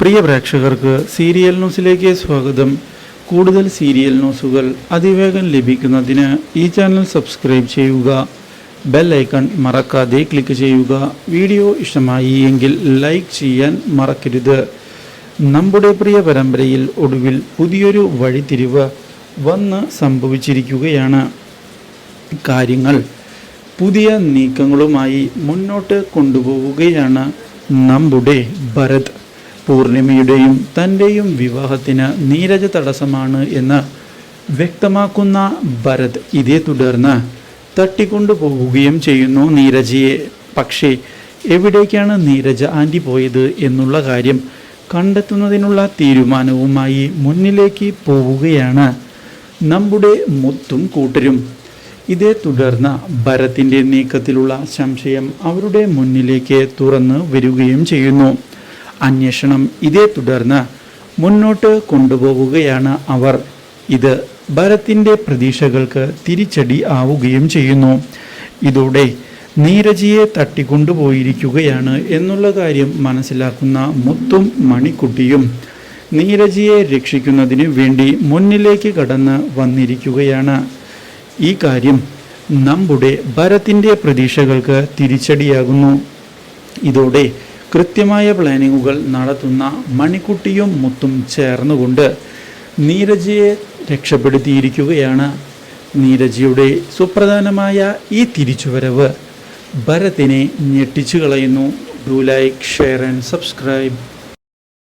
പ്രിയ പ്രേക്ഷകർക്ക് സീരിയൽ ന്യൂസിലേക്ക് സ്വാഗതം. കൂടുതൽ സീരിയൽ ന്യൂസുകൾ അതിവേഗം ലഭിക്കുന്നതിന് ഈ ചാനൽ സബ്സ്ക്രൈബ് ചെയ്യുക. ബെൽ ഐക്കൺ മറക്കാതെ ക്ലിക്ക് ചെയ്യുക. വീഡിയോ ഇഷ്ടമായി എങ്കിൽ ലൈക്ക് ചെയ്യാൻ മറക്കരുത്. നമ്മുടെ പ്രിയ പരമ്പരയിൽ ഒടുവിൽ പുതിയൊരു വഴിത്തിരിവ് വന്ന് സംഭവിച്ചിരിക്കുകയാണ്. കാര്യങ്ങൾ പുതിയ നീക്കങ്ങളുമായി മുന്നോട്ട് കൊണ്ടുപോവുകയാണ് നമ്മുടെ ഭരത്. പൂർണിമയുടെയും തന്റെയും വിവാഹത്തിന് നീരജ തടസ്സമാണ് എന്ന് വ്യക്തമാക്കുന്ന ഭരത് ഇതേ തുടർന്ന് തട്ടിക്കൊണ്ടുപോവുകയും ചെയ്യുന്നു നീരജയെ. പക്ഷേ എവിടേക്കാണ് നീരജ ആന്റി പോയത് എന്നുള്ള കാര്യം കണ്ടെത്തുന്നതിനുള്ള തീരുമാനവുമായി മുന്നിലേക്ക് പോവുകയാണ് നമ്മുടെ മുത്തും കൂട്ടരും. ഇതേ തുടർന്ന് ഭരത്തിന്റെ നീക്കത്തിലുള്ള സംശയം അവരുടെ മുന്നിലേക്ക് തുറന്ന് വരികയും ചെയ്യുന്നു. അന്വേഷണം ഇതേ തുടർന്ന് മുന്നോട്ട് കൊണ്ടുപോവുകയാണ് അവർ. ഇത് ഭരത്തിന്റെ പ്രതീക്ഷകൾക്ക് തിരിച്ചടി ആവുകയും ചെയ്യുന്നു. ഇതോടെ നീരജിയെ തട്ടിക്കൊണ്ടുപോയിരിക്കുകയാണ് എന്നുള്ള കാര്യം മനസ്സിലാക്കുന്ന മുത്തും മണിക്കുട്ടിയും നീരജിയെ രക്ഷിക്കുന്നതിന് വേണ്ടി മുന്നിലേക്ക് കടന്ന് വന്നിരിക്കുകയാണ്. ഈ കാര്യം നമ്മുടെ ഭരത്തിന്റെ പ്രതീക്ഷകൾക്ക് തിരിച്ചടിയാകുന്നു. ഇതോടെ കൃത്യമായ പ്ലാനിങ്ങുകൾ നടത്തുന്ന മണിക്കുട്ടിയും മുത്തും ചേർന്നുകൊണ്ട് നീരജയെ രക്ഷപ്പെടുത്തിയിരിക്കുകയാണ്. നീരജയുടെ സുപ്രധാനമായ ഈ തിരിച്ചുവരവ് ഭരതിനെ ഞെട്ടിച്ചു കളയുന്നു. Do like share and subscribe